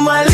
my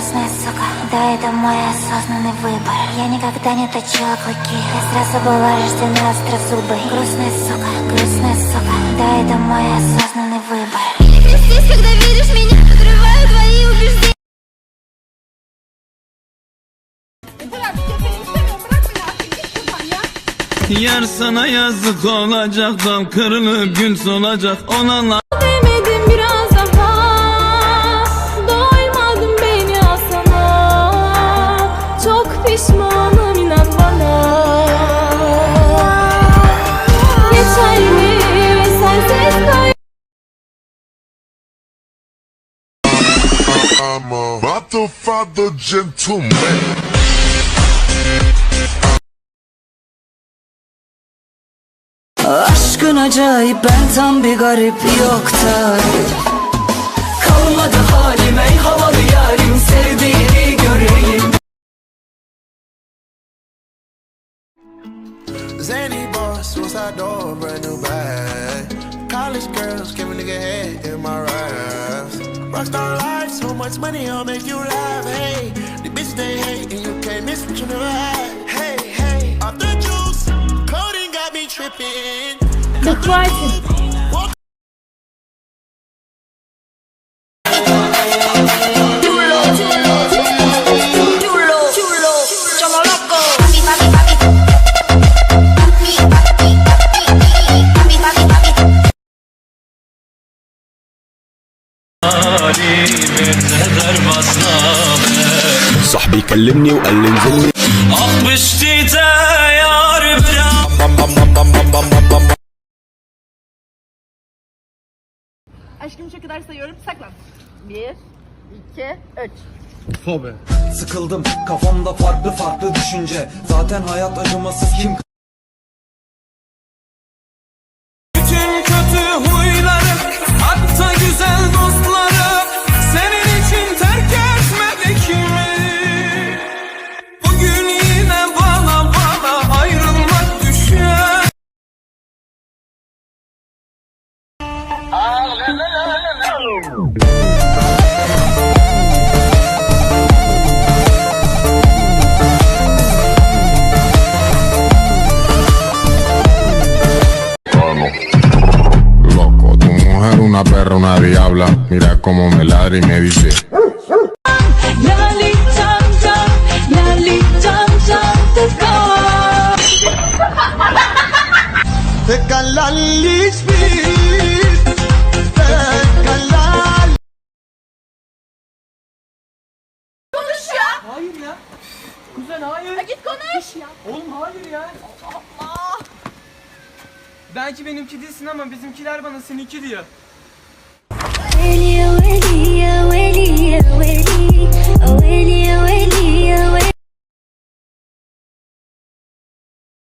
грустная сука, да это мой осознанный выбор. Я никогда не точила клыки, я сразу была рождена острозубой. Грустная сука, грустная сука, да это мой осознанный выбор. Ты здесь, когда видишь меня, Yar sana yazık olacak Dal kırılıp gün solacak. Ona la Demedim biraz daha. Doymadım beni asana. Çok pişmanım inan bana. Geçer mi? Sensiz kay I'm a father, father, gentleman. Aşkın acayip ben tam bir garip yok Kalmadı halim ey havalı yarim sevdiğini göreyim Zany boss, suicide door, brand new bag. College girls, give a nigga head in my raps. Rockstar life, so much money, I'll make you laugh. Hey, the bitch they hate, and you can't miss what you never had. Hey, hey, off the juice, coding got me tripping. That's صاحبي كلمني وقال لي انزلني. Aşkım şu kadar sayıyorum. Saklan. Bir, iki, üç. Sıkıldım. Kafamda farklı farklı düşünce. Zaten hayat acımasız kim Bütün kötü huyları Hatta güzel dostları Loco, tu mujer una perra, una diabla. Mira cómo me ladra y me dice. Konuş. Ya. Oğlum hayır ya Belki benimki değilsin ama bizimkiler bana seninki diyor